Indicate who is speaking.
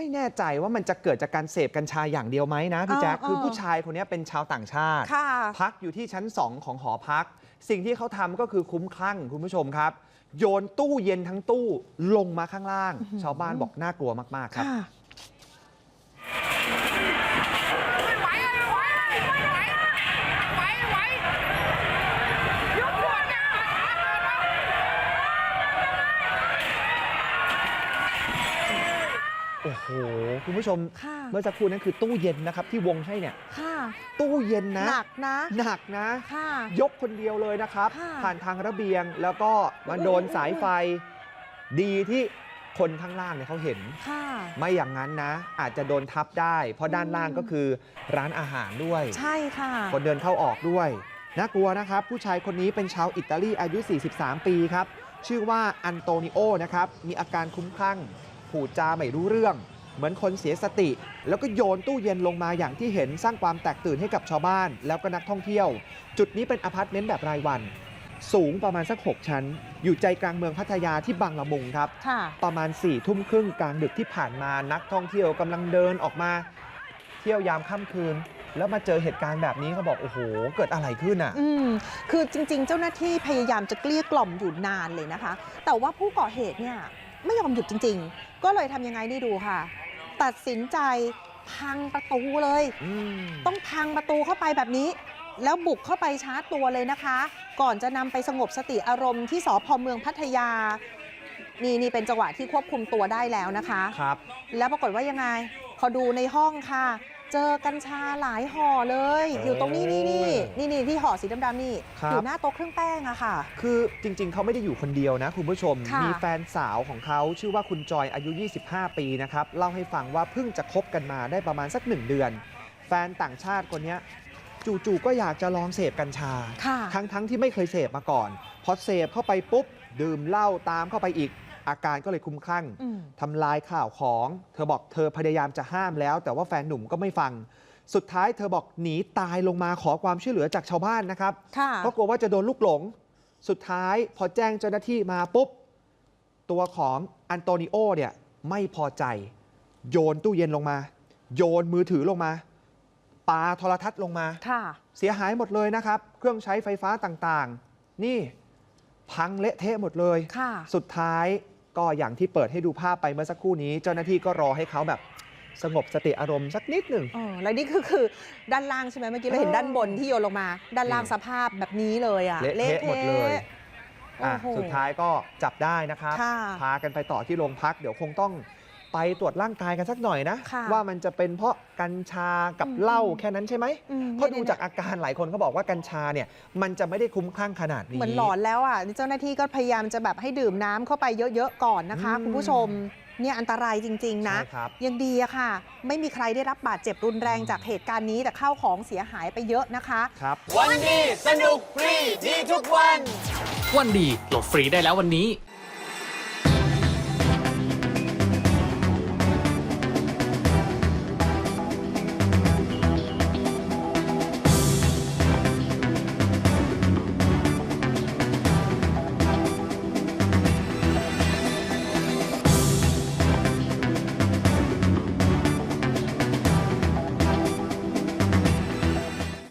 Speaker 1: ไม่แน่ใจว่ามันจะเกิดจากการเสพกัญชาอย่างเดียวไหมนะพี่แจ๊ค
Speaker 2: เออ
Speaker 1: คือ
Speaker 2: เออ
Speaker 1: ผู้ชายคนนี้เป็นชาวต่างชาติ
Speaker 2: ค่ะ
Speaker 1: พักอยู่ที่ชั้น 2 ของหอพัก สิ่งที่เขาทำก็คือคุ้มคลั่งคุณผู้ชมครับ โยนตู้เย็นทั้งตู้ลงมาข้างล่าง ชาวบ้านบอกน่ากลัวมาก ๆ ครับ
Speaker 2: ค่ะ
Speaker 3: ไหวอะไหวอะไหวอะไหวไหวยกขวดเนี่ย
Speaker 1: โอ้โห คุณผู้ชม
Speaker 2: ค่ะ
Speaker 1: เมื่อสักครู่นั้นคือตู้เย็นนะครับ ที่วงให้เนี่ย
Speaker 2: ค่ะ
Speaker 1: ตู้เย็นนะ
Speaker 2: หนักนะ
Speaker 1: หนักนะ
Speaker 2: ค่ะ
Speaker 1: ยกคนเดียวเลยนะครับ
Speaker 2: ค่ะ
Speaker 1: ผ่านทางระเบียงแล้วก็มาโดนสายไฟ ดีที่คนข้างล่างเนี่ยเขาเห็น
Speaker 2: ค่ะ
Speaker 1: ไม่อย่างนั้นนะ อาจจะโดนทับได้ เพราะด้านล่างก็คือร้านอาหารด้วย
Speaker 2: ใช่ค่ะ
Speaker 1: คนเดินเข้าออกด้วย น่ากลัวนะครับ ผู้ชายคนนี้เป็นชาวอิตาลีอายุ 43 ปีครับ ชื่อว่าอันโตนิโอนะครับ มีอาการคลุ้มคลั่ง ผูดจาไม่รู้เรื่อง เหมือนคนเสียสติ แล้วก็โยนตู้เย็นลงมาอย่างที่เห็นสร้างความแตกตื่นให้กับชาวบ้าน แล้วก็นักท่องเที่ยว จุดนี้เป็นอพาร์ตเมนต์แบบรายวัน สูงประมาณสัก 6 ชั้น อยู่ใจกลางเมืองพัทยาที่บางละมุงครับ
Speaker 2: ค่ะ
Speaker 1: ประมาณ4ี่ทุ่มครึ่งกลางดึกที่ผ่านมานักท่องเที่ยวกำลังเดินออกมา เที่ยวยามค่ำคืนแล้วมาเจอเหตุการณ์แบบนี้เขาบอก โอ้โห เกิดอะไรขึ้นอะ
Speaker 2: อืม คือจริง ๆ เจ้าหน้าที่พยายามจะเกลี้ยกล่อมอยู่นานเลยนะคะ แต่ว่าผู้ก่อเหตุเนี่ย ไม่ยอมหยุดจริง ๆ ก็เลยทำยังไงนี่ดูค่ะ ตัดสินใจพังประตูเลย
Speaker 1: อืม
Speaker 2: ต้องพังประตูเข้าไปแบบนี้ แล้วบุกเข้าไปชาร์จตัวเลยนะคะ ก่อนจะนำไปสงบสติอารมณ์ที่สพเมืองพัทยานี่นี่เป็นจังหวะที่ควบคุมตัวได้แล้วนะคะ
Speaker 1: ครับ
Speaker 2: แล้วปรากฏว่ายังไงพอดูในห้องค่ะ เจอกัญชาหลายห่อเลย
Speaker 1: โอ้
Speaker 2: อยู่ตรงนี้นี่นี่นี่นี่ที่ห่อสีดำๆนี่
Speaker 1: ครับ
Speaker 2: อยู่หน้าโต๊ะเครื่องแป้งอะค่ะ
Speaker 1: คือจริง ๆ เขาไม่ได้อยู่คนเดียวนะคุณผู้ชม
Speaker 2: ค่ะ
Speaker 1: มีแฟนสาวของเขาชื่อว่าคุณจอยอายุ 25 ปีนะครับ เล่าให้ฟังว่าเพิ่งจะคบกันมาได้ประมาณสักหนึ่งเดือน แฟนต่างชาติคนเนี้ยจู่ๆก็อยากจะลองเสพกัญชา
Speaker 2: ค่ะ
Speaker 1: ทั้งๆที่ไม่เคยเสพมาก่อน พอเสพเข้าไปปุ๊บ ดื่มเหล้าตามเข้าไปอีก อาการก็เลยคลุ้มคลั่ง
Speaker 2: อืม
Speaker 1: ทำลายข่าวของ เธอบอกเธอพยายามจะห้ามแล้ว แต่ว่าแฟนหนุ่มก็ไม่ฟัง สุดท้ายเธอบอกหนีตายลงมาขอความช่วยเหลือจากชาวบ้านนะครับ
Speaker 2: ค่ะ
Speaker 1: เพราะกลัวว่าจะโดนลูกหลง สุดท้ายพอแจ้งเจ้าหน้าที่มาปุ๊บ ตัวของอันโตนิโอเนี่ยไม่พอใจ โยนตู้เย็นลงมา โยนมือถือลงมาปาโทรทัศน์ลงมา
Speaker 2: ค่ะ
Speaker 1: เสียหายหมดเลยนะครับ เครื่องใช้ไฟฟ้าต่างๆ นี่พังเละเทะหมดเลย
Speaker 2: ค่ะ
Speaker 1: สุดท้าย ก็อย่างที่เปิดให้ดูภาพไปเมื่อสักครู่นี้ เจ้าหน้าที่ก็รอให้เขาแบบสงบสติอารมณ์สักนิดหนึ่ง
Speaker 2: เออแล้วนี่คือคือด้านล่างใช่ไหมเมื่อกี้เราเห็น
Speaker 1: เออ
Speaker 2: ด้านบนที่โยนลงมา ด้านล่าง
Speaker 1: นี่
Speaker 2: สภาพแบบนี้เลยอะ
Speaker 1: เละเทะหมดเลย อะ
Speaker 2: โอ้โห
Speaker 1: สุดท้ายก็จับได้นะครับ
Speaker 2: ค่ะ
Speaker 1: พากันไปต่อที่โรงพัก เดี๋ยวคงต้อง ไปตรวจร่างกายกันสักหน่อยนะ
Speaker 2: ค่ะ
Speaker 1: ว่ามันจะเป็นเพราะกัญชากับ
Speaker 2: อืม
Speaker 1: เหล้าแค่นั้นใช่ไหม
Speaker 2: อืม
Speaker 1: เพราะดู
Speaker 2: เนี่ย
Speaker 1: จากอาการหลายคนเขาบอกว่ากัญชาเนี่ยมันจะไม่ได้คุ้มคลั่งขนาดนี้
Speaker 2: เหมือนหลอนแล้วอะเจ้าหน้าที่ก็พยายามจะแบบให้ดื่มน้ำเข้าไปเยอะๆก่อนนะคะ
Speaker 1: อืม
Speaker 2: คุณผู้ชมเนี่ยอันตรายจริง ๆ นะ
Speaker 1: ใช่ครับ
Speaker 2: ยังดีอะค่ะ ไม่มีใครได้รับบาดเจ็บรุนแรงจากเหตุการณ์นี้แต่ข้าวของเสียหายไปเยอะนะคะ
Speaker 1: ครับ
Speaker 4: วันดี สนุกฟรี ดีทุกวัน
Speaker 5: วันดีโหลดฟรีได้แล้ววันนี้